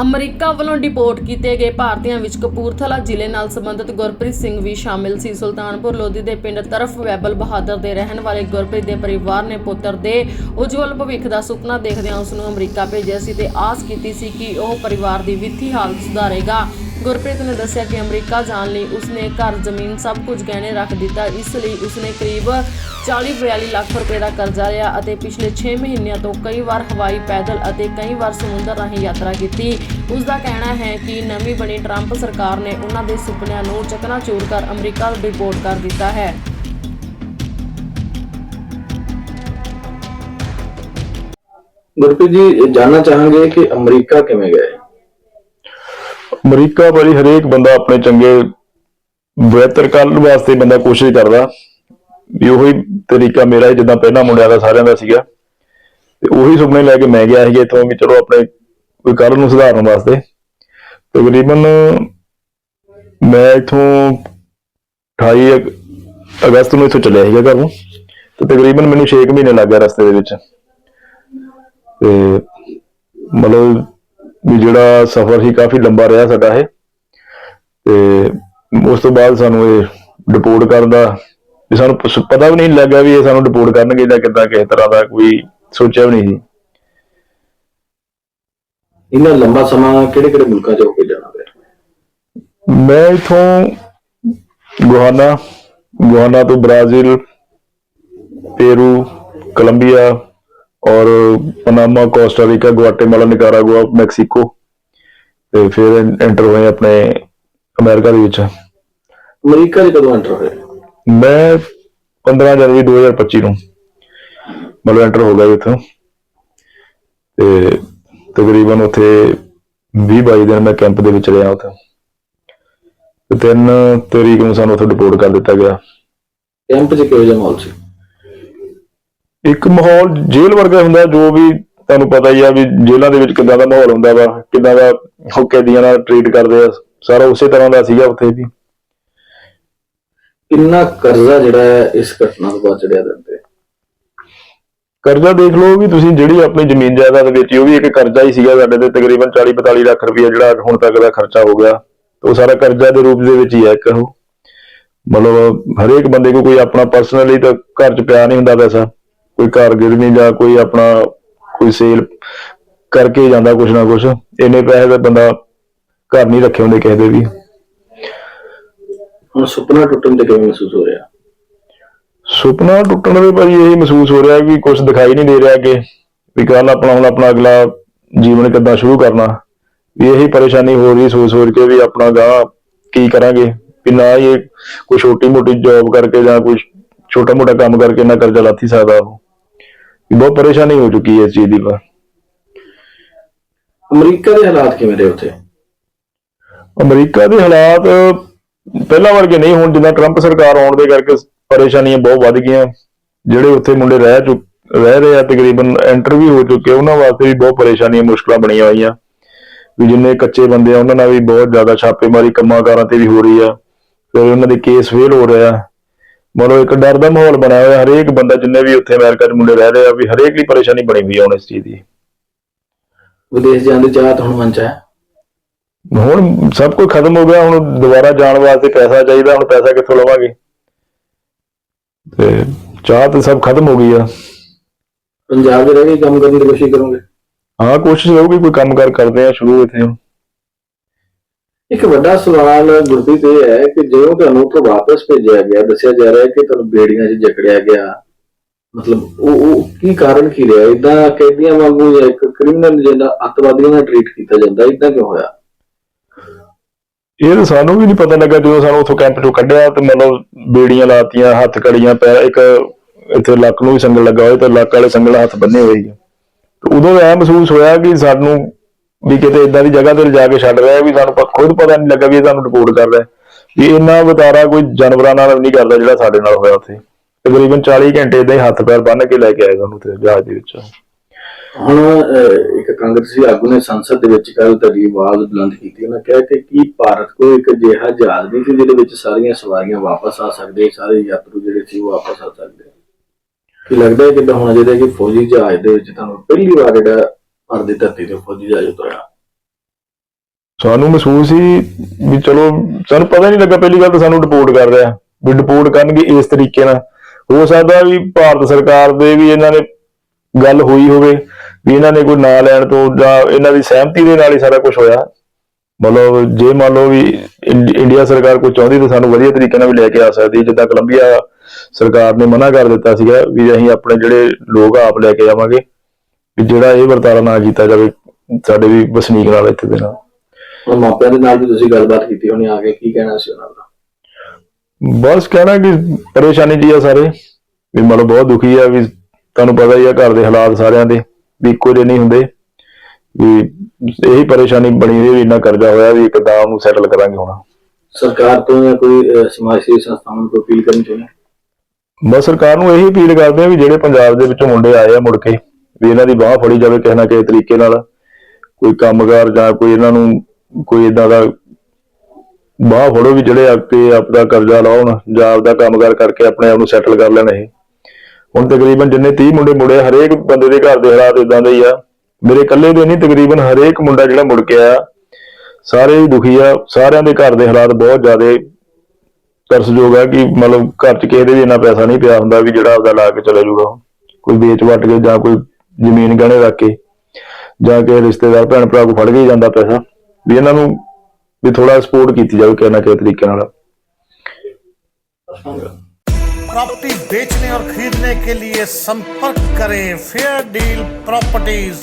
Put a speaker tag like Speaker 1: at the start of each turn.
Speaker 1: America ਵੱਲੋਂ deport ਕੀਤੇ ਗਏ ਭਾਰਤੀਆਂ ਵਿੱਚ ਕਪੂਰਥਲਾ ਜ਼ਿਲ੍ਹੇ ਨਾਲ ਸੰਬੰਧਿਤ ਗੁਰਪ੍ਰੀਤ ਸਿੰਘ ਵੀ ਸ਼ਾਮਿਲ ਸੀ। ਸੁਲਤਾਨਪੁਰ ਲੋਧੀ ਦੇ ਪਿੰਡ ਤਰਫ ਵੈਬਲ ਬਹਾਦਰ ਦੇ ਰਹਿਣ ਵਾਲੇ ਗੁਰਪ੍ਰੀਤ ਦੇ ਪਰਿਵਾਰ ਨੇ ਪੁੱਤਰ ਦੇ ਉਜਵਲ ਭਵਿੱਖ ਦਾ ਸੁਪਨਾ ਦੇਖਦਿਆਂ ਉਸ ਨੂੰ ਅਮਰੀਕਾ ਭੇਜਿਆ ਸੀ ਤੇ ਆਸ ਕੀਤੀ ਸੀ ਕਿ ਉਹ ਪਰਿਵਾਰ ਦੀ ਵਿੱਤੀ ਹਾਲਤ ਸੁਧਾਰੇਗਾ। ਗੁਰਪ੍ਰੀਤ ਨੇ ਦੱਸਿਆ ਕਿ ਅਮਰੀਕਾ ਜਾਣ ਲਈ ਉਸਨੇ ਘਰ ਜ਼ਮੀਨ ਸਭ ਕੁਝ ਗਹਿਣੇ ਰੱਖ ਦਿੱਤਾ। ਇਸ ਲਈ ਉਸਨੇ ਕਰੀਬ 40-42 ਲੱਖ ਰੁਪਏ ਦਾ ਕਰਜ਼ਾ ਲਿਆ ਅਤੇ ਪਿਛਲੇ 6 ਮਹੀਨਿਆਂ ਤੋਂ ਕਈ ਵਾਰ ਹਵਾਈ ਪੈਦਲ ਅਤੇ ਕਈ ਵਾਰ ਸਮੁੰਦਰ ਰਾਹੀਂ ਯਾਤਰਾ ਕੀਤੀ। ਉਸ ਦਾ ਕਹਿਣਾ ਹੈ ਕਿ ਨਵੀਂ ਬਣੀ ਟਰੰਪ ਸਰਕਾਰ ਨੇ ਉਹਨਾਂ ਦੇ ਸੁਪਨਿਆਂ ਨੂੰ ਚਕਨਾਚੂਰ ਕਰ ਅਮਰੀਕਾ ਡਿਪੋਰਟ ਕਰ ਦਿੱਤਾ ਹੈ।
Speaker 2: ਗੁਰਪ੍ਰੀਤ ਜੀ, ਇਹ ਜਾਨਣਾ ਚਾਹਾਂਗੇ ਕਿ ਅਮਰੀਕਾ ਕਿਵੇਂ ਗਏ?
Speaker 3: ਅਮਰੀਕਾ ਭਾਜੀ ਹਰੇਕ ਬੰਦਾ ਆਪਣੇ ਚੰਗੇ ਬਿਹਤਰ ਕੱਲ ਵਾਸਤੇ ਬੰਦਾ ਕੋਸ਼ਿਸ਼ ਕਰਦਾ। ਵੀ ਉਹੀ ਤਰੀਕਾ ਮੇਰਾ ਜਿੱਦਾਂ ਪਹਿਲਾਂ ਮੁੰਡਿਆਂ ਦਾ ਸਾਰਿਆਂ ਦਾ ਸੀਗਾ। ਤੇ ਉਹੀ ਸੁਪਨੇ ਲੈ ਕੇ ਮੈਂ ਗਿਆ ਸੀਗਾ ਇੱਥੋਂ ਵੀ ਚਲੋ ਆਪਣੇ ਕੋਈ ਕੱਲ ਨੂੰ ਸੁਧਾਰਨ ਵਾਸਤੇ। ਤਕਰੀਬਨ ਮੈਂ ਇੱਥੋਂ 28 ਅਗਸਤ ਨੂੰ ਇੱਥੋਂ ਚੱਲਿਆ ਸੀਗਾ ਘਰੋਂ। ਤੇ ਤਕਰੀਬਨ ਮੈਨੂੰ 6 ਮਹੀਨੇ ਲੱਗ ਗਏ ਰਸਤੇ ਦੇ ਵਿੱਚ। ਤੇ ਮਤਲਬ ਵੀ ਜਿਹੜਾ ਸਫ਼ਰ ਸੀ ਕਾਫੀ ਲੰਬਾ ਰਿਹਾ ਸਾਡਾ ਇਹ। ਤੇ ਉਸ ਤੋਂ ਬਾਅਦ ਸਾਨੂੰ ਇਹ ਡਿਪੋਰਟ ਕਰਨ ਦਾ ਵੀ ਸਾਨੂੰ ਪਤਾ ਵੀ ਨਹੀਂ ਲੱਗਾ ਵੀ ਇਹ ਸਾਨੂੰ ਡਿਪੋਰਟ ਕਰਨਗੇ ਜਾਂ ਕਿੱਦਾਂ ਕਿਸੇ ਤਰ੍ਹਾਂ ਦਾ ਕੋਈ ਸੋਚਿਆ ਵੀ ਨਹੀਂ ਸੀ।
Speaker 2: ਇੰਨਾ ਲੰਬਾ ਸਮਾਂ ਕਿਹੜੇ ਕਿਹੜੇ ਮੁਲਕਾਂ 'ਚ ਹੋ ਕੇ ਜਾਣਾ ਪਿਆ?
Speaker 3: ਮੈਂ ਇਥੋਂ ਗੁਹਾਨਾ ਗੁਹਾਨਾ ਤੋਂ ਬ੍ਰਾਜ਼ੀਲ ਪੇਰੂ ਕੋਲੰਬੀਆ ਔਰ Panama Costa Rica Guatemala Nicaragua Mexico. ਤੇ ਫਿਰ ਐਂਟਰ ਹੋਏ ਆਪਣੇ ਅਮਰੀਕਾ ਦੇ ਵਿੱਚ।
Speaker 2: ਅਮਰੀਕਾ 'ਚ ਕਦੋਂ ਐਂਟਰ ਹੋਏ?
Speaker 3: ਮੈਂ 15 ਜਨਵਰੀ 2025 ਨੂੰ। ਮਤਲਬ ਐਂਟਰ ਹੋ ਗਿਆ ਉੱਥੋਂ ਤੇ ਤਕਰੀਬਨ ਉੱਥੇ 20 22 ਦਿਨ ਮੈਂ ਕੈਂਪ ਦੇ ਵਿੱਚ ਰਿਹਾ ਉੱਥੇ। ਤੇ 3 ਤਰੀਕ ਨੂੰ ਸਾਨੂੰ ਉੱਥੇ ਡਿਪੋਰਟ ਕਰ ਦਿੱਤਾ ਗਿਆ।
Speaker 2: ਕੈਂਪ 'ਚ ਕਿਹੋ ਜਿਹਾ ਮਾਹੌਲ ਸੀ?
Speaker 3: ਇੱਕ ਮਾਹੌਲ ਜੇਲ੍ਹ ਵਰਗਾ ਹੁੰਦਾ ਜੋ ਵੀ ਤੁਹਾਨੂੰ ਪਤਾ ਹੀ ਆ ਵੀ ਜੇਲ੍ਹਾਂ ਦੇ ਵਿੱਚ ਕਿੱਦਾਂ ਦਾ ਮਾਹੌਲ ਹੁੰਦਾ ਵਾ ਕਿੱਦਾਂ ਦਾ ਉਹ ਕੈਦੀਆਂ ਨਾਲ ਟਰੀਟ ਕਰਦੇ ਆ ਸਾਰਾ ਉਸੇ ਤਰ੍ਹਾਂ ਦਾ ਸੀਗਾ ਉੱਥੇ ਵੀ।
Speaker 2: ਕਿੰਨਾ ਕਰਜ਼ਾ ਜਿਹੜਾ ਹੈ ਇਸ ਘਟਨਾ ਤੋਂ ਬਾਅਦ ਚੜਿਆ ਦਿੰਦੇ?
Speaker 3: ਕਰਜ਼ਾ ਦੇਖ ਲਓ ਵੀ ਤੁਸੀਂ ਜਿਹੜੀ ਆਪਣੀ ਜ਼ਮੀਨ ਜਾਇਦਾਦ ਵੇਚੀ ਉਹ ਵੀ ਇੱਕ ਕਰਜ਼ਾ ਹੀ ਸੀਗਾ ਸਾਡੇ ਤੇ ਤਕਰੀਬਨ 40 45 ਲੱਖ ਰੁਪਏ ਜਿਹੜਾ ਹੁਣ ਤੱਕ ਦਾ ਖਰਚਾ ਹੋ ਗਿਆ। ਉਹ ਸਾਰਾ ਕਰਜ਼ਾ ਦੇ ਰੂਪ ਦੇ ਵਿੱਚ ਹੀ ਹੈ ਇੱਕ ਉਹ। ਮਤਲਬ ਹਰੇਕ ਬੰਦੇ ਕੋ ਕੋਈ ਆਪਣਾ ਪਰਸਨਲੀ ਤਾਂ ਘਰ 'ਚ ਪਿਆ ਨਹੀਂ ਹੁੰਦਾ ਪੈਸਾ। ਕੋਈ ਘਰ ਗਿਰਵੀ ਜਾਂ ਕੋਈ ਆਪਣਾ ਕੋਈ ਸੇਲ ਕਰਕੇ ਜਾਂਦਾ ਕੁਛ ਨਾ ਕੁਛ ਇੰਨੇ ਪੈਸੇ ਦਾ ਬੰਦਾ ਘਰ ਨਹੀਂ ਰੱਖੇ ਹੁੰਦੇ ਕਿਸੇ ਦੇ ਵੀ।
Speaker 2: ਹੁਣ ਸੁਪਨਾ ਟੁੱਟਣ ਤੇ ਕਿਵੇਂ ਮਹਿਸੂਸ ਹੋ ਰਿਹਾ?
Speaker 3: ਸੁਪਨਾ ਟੁੱਟਣ ਦੇ ਭਾਜੀ ਇਹ ਮਹਿਸੂਸ ਹੋ ਰਿਹਾ ਕਿ ਕੁਝ ਦਿਖਾਈ ਨਹੀਂ ਦੇ ਰਿਹਾ ਕਿ ਵੀ ਕੱਲ ਆਪਣਾ ਹੁਣ ਆਪਣਾ ਅਗਲਾ ਜੀਵਨ ਕਿੱਦਾਂ ਸ਼ੁਰੂ ਕਰਨਾ। ਵੀ ਇਹੀ ਪਰੇਸ਼ਾਨੀ ਹੋ ਰਹੀ ਸੋਚ ਸੋਚ ਕੇ ਵੀ ਆਪਣਾ ਗਾਂ ਕੀ ਕਰਾਂਗੇ ਵੀ ਨਾ ਇਹ ਕੋਈ ਛੋਟੀ ਮੋਟੀ ਜੌਬ ਕਰਕੇ ਜਾਂ ਕੋਈ ਛੋਟਾ ਮੋਟਾ ਕੰਮ ਕਰਕੇ ਨਾ ਕਰਜ਼ਾ ਲਾਥੀ ਸਕਦਾ ਉਹ। ਵੀ ਬਹੁਤ ਪਰੇਸ਼ਾਨੀ ਹੋ ਚੁੱਕੀ ਹੈ ਇਸ ਚੀਜ਼ ਦੀ ਵਾ
Speaker 2: ਅਮਰੀਕਾ ਦੇ ਹਾਲਾਤ ਕਿਵੇਂ ਰਹੇ ਉੱਥੇ?
Speaker 3: ਅਮਰੀਕਾ ਦੇ ਹਾਲਾਤ ਪਹਿਲਾਂ ਵਰਗੇ ਨਹੀਂ ਹੁਣ ਜਿੱਦਾਂ ਟਰੰਪ ਸਰਕਾਰ ਆਉਣ ਦੇ ਕਰਕੇ ਪਰੇਸ਼ਾਨੀਆਂ ਬਹੁਤ ਵੱਧ ਗਈਆਂ। ਜਿਹੜੇ ਉੱਥੇ ਮੁੰਡੇ ਰਹਿ ਚੁੱਕ ਰਹਿ ਰਹੇ ਆ ਤਕਰੀਬਨ ਐਂਟਰ ਵੀ ਹੋ ਚੁੱਕੇ ਉਹਨਾਂ ਵਾਸਤੇ ਵੀ ਬਹੁਤ ਪਰੇਸ਼ਾਨੀਆਂ ਮੁਸ਼ਕਲਾਂ ਬਣੀਆਂ ਹੋਈਆਂ। ਵੀ ਜਿੰਨੇ ਕੱਚੇ ਬੰਦੇ ਆ ਉਹਨਾਂ ਨਾਲ ਵੀ ਬਹੁਤ ਜ਼ਿਆਦਾ ਛਾਪੇਮਾਰੀ ਕੰਮਾਂ ਕਾਰਾਂ ਤੇ ਵੀ ਹੋ ਰਹੀ ਆ। ਫਿਰ ਉਹਨਾਂ ਦੇ ਕੇਸ ਫੇਲ ਹੋ ਰਿਹਾ ਮਤਲਬ ਇੱਕ ਡਰ ਦਾ ਮਾਹੌਲ ਬਣਿਆ ਹੋਇਆ ਹਰੇਕ ਬੰਦਾ ਜਿੰਨੇ ਵੀ ਉੱਥੇ ਅਮਰੀਕਾ 'ਚ ਮੁੰਡੇ ਰਹਿ ਰਹੇ ਆ ਵੀ ਹਰੇਕ ਦੀ ਪਰੇਸ਼ਾਨੀ ਬਣੀ ਹੋਈ ਆ ਹੁਣ ਇਸ ਚੀਜ਼ ਦੀ।
Speaker 2: ਵਿਦੇਸ਼ ਜਾਣ ਦੀ ਚਾਹਤ ਹੁਣ ਮਨ 'ਚ ਹੈ?
Speaker 3: ਹੁਣ ਸਭ ਕੁਝ ਖਤਮ ਹੋ ਗਿਆ ਹੁਣ ਦੁਬਾਰਾ ਜਾਣ ਵਾਸਤੇ ਪੈਸਾ ਚਾਹੀਦਾ ਹੁਣ ਪੈਸਾ ਕਿੱਥੋਂ ਲਵਾਂਗੇ? ਤੇ ਚਾਹ ਤੇ ਸਭ ਖਤਮ ਹੋ ਗਈ ਆ।
Speaker 2: ਪੰਜਾਬ 'ਚ ਰਹਿ ਕੇ ਕੰਮ ਕਰਨ ਦੀ ਕੋਸ਼ਿਸ਼ ਕਰੋਗੇ?
Speaker 3: ਹਾਂ ਕੋਸ਼ਿਸ਼ ਰਹੂਗੀ ਕੋਈ ਕੰਮ ਕਾਰ ਕਰਦੇ ਆ ਸ਼ੁਰੂ ਇੱਥੇ। ਹੁਣ
Speaker 2: ਇੱਕ ਵੱਡਾ ਸਵਾਲ ਗੁਰਪ੍ਰੀਤ ਇਹ ਹੈ ਕਿ ਜਦੋਂ ਤੁਹਾਨੂੰ ਉੱਥੋਂ ਵਾਪਸ ਭੇਜਿਆ ਗਿਆ, ਦੱਸਿਆ ਜਾ ਰਿਹਾ ਹੈ ਕਿ ਤੁਹਾਨੂੰ ਬੇੜੀਆਂ 'ਚ ਜਕੜਿਆ ਗਿਆ, ਮਤਲਬ ਉਹ ਉਹ ਕੀ ਕਾਰਨ ਕੀ ਰਿਹਾ? ਇਦਾਂ ਕੈਦੀਆਂ ਵਾਂਗੂ ਜਾਂ ਇੱਕ ਕ੍ਰਿਮੀਨਲ ਜਿਹੜਾ ਅੱਤਵਾਦੀਆਂ ਨਾਲ ਟਰੀਟ ਕੀਤਾ ਜਾਂਦਾ ਇਦਾਂ ਕਿਉਂ ਹੋਇਆ?
Speaker 3: ਇਹ ਤਾਂ ਸਾਨੂੰ ਵੀ ਨਹੀਂ ਪਤਾ ਲੱਗਾ ਜਦੋਂ ਸਾਨੂੰ ਉੱਥੋਂ ਕੈਂਪ ਚੋਂ ਕੱਢਿਆ ਤੇ ਮਤਲਬ ਬੇੜੀਆਂ ਲਾਤੀਆਂ, ਹੱਥ ਕੜੀਆਂ ਪੈ ਇੱਕ ਇੱਥੇ ਲੱਕ ਨੂੰ ਵੀ ਸੰਗਲ ਲੱਗਾ ਹੋਇਆ ਤੇ ਲੱਕ ਵਾਲੇ ਸੰਗਲ ਹੱਥ ਬੰਨੇ ਹੋਏ ਸੀ ਉਦੋਂ ਇਹ ਮਹਿਸੂਸ ਹੋਇਆ ਕਿ ਸਾਨੂੰ ਵੀ ਕਿਤੇ ਇਦਾਂ ਦੀ ਜਗ੍ਹਾ ਤੇ ਲਿਜਾ ਕੇ ਛੱਡ ਰਿਹਾ ਵੀ ਸਾਨੂੰ ਖੁਦ ਪਤਾ ਨਹੀਂ ਲੱਗਾ ਵੀ ਇਹ ਸਾਨੂੰ ਰਿਪੋਰਟ ਕਰ ਰਿਹਾ। ਵੀ ਇੰਨਾ ਵਤਾਰਾ ਕੋਈ ਜਾਨਵਰਾਂ ਨਾਲ ਨਹੀਂ ਕਰਦਾ ਜਿਹੜਾ ਸਾਡੇ ਨਾਲ ਹੋਇਆ ਉੱਥੇ। ਤਕਰੀਬਨ 40 ਘੰਟੇ ਇਦਾਂ ਹੀ ਹੱਥ ਪੈਰ ਬੰਨ੍ਹ ਕੇ ਲੈ ਕੇ ਆਏ ਸਾਨੂੰ ਤੇ ਜਹਾਜ਼ ਦੇ ਵਿੱਚ।
Speaker 2: ਹੁਣ ਇੱਕ ਕਾਂਗਰਸੀ ਆਗੂ ਨੇ ਸੰਸਦ ਦੇ ਵਿੱਚ ਕੱਲ ਤੁਹਾਡੀ ਆਵਾਜ਼ ਬੁਲੰਦ ਕੀਤੀ। ਉਹਨਾਂ ਕਿਹਾ ਕਿ ਕੀ ਭਾਰਤ ਕੋਲ ਇੱਕ ਅਜਿਹਾ ਜਹਾਜ਼ ਨਹੀਂ ਸੀ ਜਿਹਦੇ ਵਿੱਚ ਸਾਰੀਆਂ ਸਵਾਰੀਆਂ ਵਾਪਸ ਆ ਸਕਦੇ ਸਾਰੇ ਯਾਤਰੂ ਜਿਹੜੇ ਸੀ ਉਹ ਵਾਪਸ ਆ ਸਕਦੇ? ਕੀ ਲੱਗਦਾ ਹੈ ਕਿ ਹੋਣਾ ਚਾਹੀਦਾ ਕਿ ਫੌਜੀ ਜਹਾਜ਼ ਦੇ ਵਿੱਚ ਤੁਹਾਨੂੰ ਪਹਿਲੀ ਵਾਰ ਜਿਹੜਾ ਭਾਰਤ ਦੀ ਧਰਤੀ ਤੇ ਫੌਜੀ ਜਹਾਜ਼ ਉਤਰਿਆ
Speaker 3: ਸਾਨੂੰ ਮਹਿਸੂਸ ਸੀ ਵੀ ਚਲੋ, ਸਾਨੂੰ ਪਤਾ ਨਹੀਂ ਲੱਗਾ ਪਹਿਲੀ ਗੱਲ ਤਾਂ ਸਾਨੂੰ ਰਿਪੋਰਟ ਕਰ ਰਿਹਾ। ਵੀ ਰਿਪੋਰਟ ਕਰਨਗੇ ਇਸ ਤਰੀਕੇ ਨਾਲ। ਹੋ ਸਕਦਾ ਵੀ ਭਾਰਤ ਸਰਕਾਰ ਦੇ ਵੀ ਇਹਨਾਂ ਨੇ ਗੱਲ ਹੋਈ ਹੋਵੇ, ਵੀ ਇਹਨਾਂ ਨੇ ਕੋਈ ਨਾਂ ਲੈਣ ਤੋਂ ਜਾਂ ਇਹਨਾਂ ਦੀ ਸਹਿਮਤੀ ਦੇ ਨਾਲ ਹੀ ਸਾਰਾ ਕੁਝ ਹੋਇਆ। ਮਤਲਬ ਜੇ ਮੰਨ ਲਓ ਵੀ ਇੰਡੀਆ ਸਰਕਾਰ ਕੋਈ ਚਾਹੁੰਦੀ ਤਾਂ ਸਾਨੂੰ ਵਧੀਆ ਤਰੀਕੇ ਨਾਲ ਵੀ ਲੈ ਕੇ ਆ ਸਕਦੀ ਜਿੱਦਾਂ ਕੋਲੰਬੀਆ ਸਰਕਾਰ ਨੇ ਮਨਾ ਕਰ ਦਿੱਤਾ ਸੀਗਾ ਵੀ ਅਸੀਂ ਆਪਣੇ ਜਿਹੜੇ ਲੋਕ ਆਪ ਲੈ ਕੇ ਆਵਾਂਗੇ। ਵੀ ਜਿਹੜਾ ਇਹ ਵਰਤਾਰਾ ਨਾ ਕੀਤਾ ਜਾਵੇ ਸਾਡੇ ਵੀ ਵਸਨੀਕ ਨਾਲ ਇੱਥੇ ਦੇ ਨਾਲ।
Speaker 2: ਹੁਣ ਮਾਪਿਆਂ ਦੇ ਨਾਲ ਵੀ ਤੁਸੀਂ ਗੱਲਬਾਤ ਕੀਤੀ ਹੋਣੀ ਆ ਕੇ ਕੀ ਕਹਿਣਾ ਸੀ ਉਹਨਾਂ ਦਾ?
Speaker 3: ਬਸ ਕਹਿਣਾ ਕਿ ਪਰੇਸ਼ਾਨੀ ਜੀ ਆ ਸਾਰੇ ਵੀ ਮਤਲਬ ਬਹੁਤ ਦੁਖੀ ਆ ਵੀ ਤੁਹਾਨੂੰ ਪਤਾ ਹੀ ਆ ਘਰ ਦੇ ਹਾਲਾਤ ਸਾਰਿਆਂ ਦੇ ਵੀ ਇੱਕੋ ਜਿਹੇ ਨਹੀਂ ਹੁੰਦੇ। ਵੀ ਇਹੀ ਪਰੇਸ਼ਾਨੀ ਬਣੀ ਰਹੀ ਵੀ ਇੰਨਾ ਕਰਜ਼ਾ ਹੋਇਆ ਵੀ ਕਿੱਦਾਂ ਉਹਨੂੰ ਸੈਟਲ ਕਰਾਂਗੇ ਹੁਣ।
Speaker 2: ਸਰਕਾਰ ਤੋਂ ਜਾਂ ਕੋਈ ਸਮਾਜ ਸੇਵੀ ਸੰਸਥਾਵਾਂ ਨੂੰ ਕੋਈ ਅਪੀਲ ਕਰਨੀ ਚਾਹੁੰਦੇ?
Speaker 3: ਬਸ ਸਰਕਾਰ ਨੂੰ ਇਹੀ ਅਪੀਲ ਕਰਦੇ ਆ ਵੀ ਜਿਹੜੇ ਪੰਜਾਬ ਦੇ ਵਿੱਚੋਂ ਮੁੰਡੇ ਆਏ ਆ ਮੁੜ ਕੇ ਵੀ ਇਹਨਾਂ ਦੀ ਬਾਹ ਫੜੀ ਜਾਵੇ ਕਿਸੇ ਨਾ ਕਿਸੇ ਤਰੀਕੇ ਨਾਲ, ਕੋਈ ਕੰਮਕਾਰ ਜਾਂ ਕੋਈ ਇਹਨਾਂ ਨੂੰ ਕੋਈ ਇਦਾਂ ਦਾ ਬਾਹ ਫੜੋ ਵੀ ਜਿਹੜੇ ਅੱਗੇ ਆਪਦਾ ਕਰਜ਼ਾ ਲਾਉਣ ਜਾਂ ਆਪਦਾ ਕੰਮਕਾਰ ਕਰਕੇ ਆਪਣੇ ਆਪ ਨੂੰ ਸੈਟਲ ਕਰ ਲੈਣ ਇਹ। ਹੁਣ ਤਕਰੀਬਨ ਜਿੰਨੇ 30 ਮੁੰਡੇ ਮੁੜੇ ਹਰੇਕ ਬੰਦੇ ਦੇ ਘਰ ਦੇ ਹਾਲਾਤ ਇਦਾਂ ਦੇ ਹੀ ਆ। ਮੇਰੇ ਇਕੱਲੇ ਦੇ ਨਹੀਂ, ਤਕਰੀਬਨ ਹਰੇਕ ਮੁੰਡਾ ਜਿਹੜਾ ਮੁੜ ਕੇ ਆਇਆ, ਸਾਰੇ ਹੀ ਦੁਖੀ ਆ। ਸਾਰਿਆਂ ਦੇ ਘਰ ਦੇ ਹਾਲਾਤ ਬਹੁਤ ਜ਼ਿਆਦਾ ਤਰਸਯੋਗ ਆ ਕਿ ਮਤਲਬ ਘਰ 'ਚ ਕਿਸੇ ਦੇ ਵੀ ਇੰਨਾ ਪੈਸਾ ਨਹੀਂ ਪਿਆ ਹੁੰਦਾ ਵੀ ਜਿਹੜਾ ਆਪਦਾ ਲਾ ਕੇ ਚਲੇ ਜਾਊਗਾ। ਕੋਈ ਵੇਚ ਵਟ ਕੇ ਜਾਂ ਕੋਈ ਜ਼ਮੀਨ ਗਹਿਣੇ ਰੱਖ ਕੇ ਜਾਂ ਕਿ ਰਿਸ਼ਤੇਦਾਰ ਭੈਣ ਭਰਾ ਕੋ ਫੜ ਕੇ ਹੀ ਜਾਂਦਾ ਪੈਸਾ ਵੀ ਇਹਨਾਂ ਨੂੰ ਵੀ ਥੋੜਾ ਸਪੋਰਟ ਕੀਤੀ ਜਾਵੇ ਕਿਸੇ ਨਾ ਕਿਸੇ ਤਰੀਕੇ ਨਾਲ
Speaker 4: प्रॉपर्टी बेचने और खरीदने के लिए संपर्क करें फेयर डील प्रॉपर्टीज